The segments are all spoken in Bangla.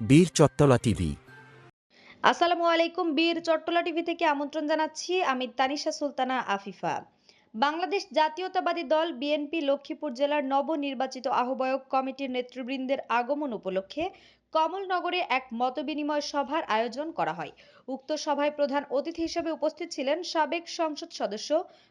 বীর চত্তলা টিভি। আসসালামু আলাইকুম, বীর চট্টলা টিভি থেকে আমন্ত্রণ জানাচ্ছি আমি তানিশা সুলতানা আফিফা। বাংলাদেশ জাতীয়তাবাদী দল বিএনপি লক্ষ্মীপুর জেলার নবনির্বাচিত আহ্বায়ক কমিটির নেতৃবৃন্দের আগমন উপলক্ষে কমলনগরে এক মতবিনিময় সভার আয়োজন করা হয়। উক্ত সভায় প্রধান অতিথি হিসেবে উপস্থিত ছিলেন সাবেক সংসদ সদস্য,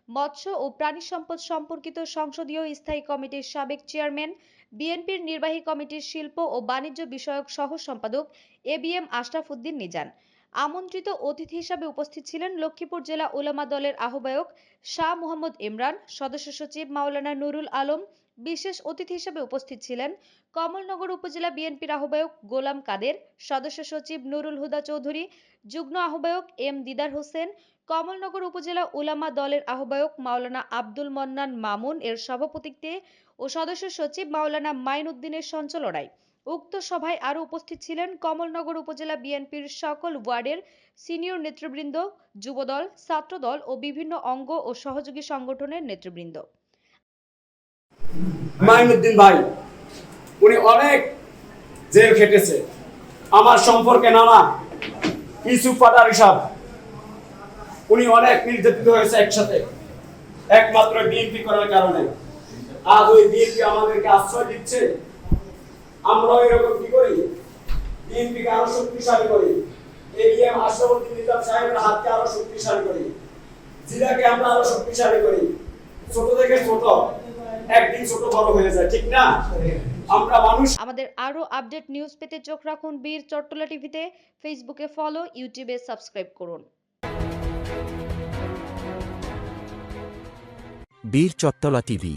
মৎস্য ও প্রাণী সম্পদ সম্পর্কিত সংসদীয় স্থায়ী কমিটির সাবেক চেয়ারম্যান বিএনপির নির্বাহী কমিটির শিল্প ও বাণিজ্য বিষয়ক সহ সম্পাদক A B M Ashraf Uddin Nizan. আমন্ত্রিত অতিথি হিসাবে উপস্থিত ছিলেন লক্ষ্মীপুর জেলা ওলামা দলের আহ্বায়ক শাহ মোহাম্মদ ইমরান, সদস্য সচিব মাওলানা নুরুল আলম বিশেষ অতিথি হিসেবে উপস্থিত ছিলেন কমলনগর উপজেলা বিএনপির আহ্বায়ক গোলাম কাদের, সদস্য সচিব নুরুল হুদা চৌধুরী, যুগ্ম আহ্বায়ক এম দিদার হোসেন, কমলনগর উপজেলা উলামা দলের আহ্বায়ক মাওলানা আব্দুল মন্নান মামুন এর সভাপতিত্বে ও সদস্য সচিব মাওলানা মাইন উদ্দিনের সঞ্চালনায় উক্ত সভায় আরও উপস্থিত ছিলেন কমলনগর উপজেলা বিএনপির সকল ওয়ার্ডের সিনিয়র নেতৃবৃন্দ, যুবদল, ছাত্রদল ও বিভিন্ন অঙ্গ ও সহযোগী সংগঠনের নেতৃবৃন্দ। মাইনুদ্দিন ভাই, উনি অনেক জেল খেটেছে। আমার সম্পর্কে নানা ইউসুফ পাটার হিসাব। উনি অনেক নির্যাতিত হয়েছে একসাথে, একমাত্র বিএনপি করার কারণে। আজ ওই বিএনপি আমাদেরকে আশ্রয় দিচ্ছে। আমরাও এরকম কি করি? বিএনপিকে আরও শক্তিশালী করি। এবিএম আশরাফুদ্দিন নিজাম সাহেবের হাতকে আরও শক্তিশালী করি। জিলাকে আমরা আরও শক্তিশালী করি। ছোট থেকে ছোট। একদিন ছোট বড় হয়ে যায় ঠিক না? আমরা মানুষ আমাদের আরও আপডেট নিউজ পেতে চোখ রাখুন বীর চট্টলা টিভিতে। ফেসবুকে ফলো ইউটিউবে সাবস্ক্রাইব করুন। বীর চট্টলা টিভি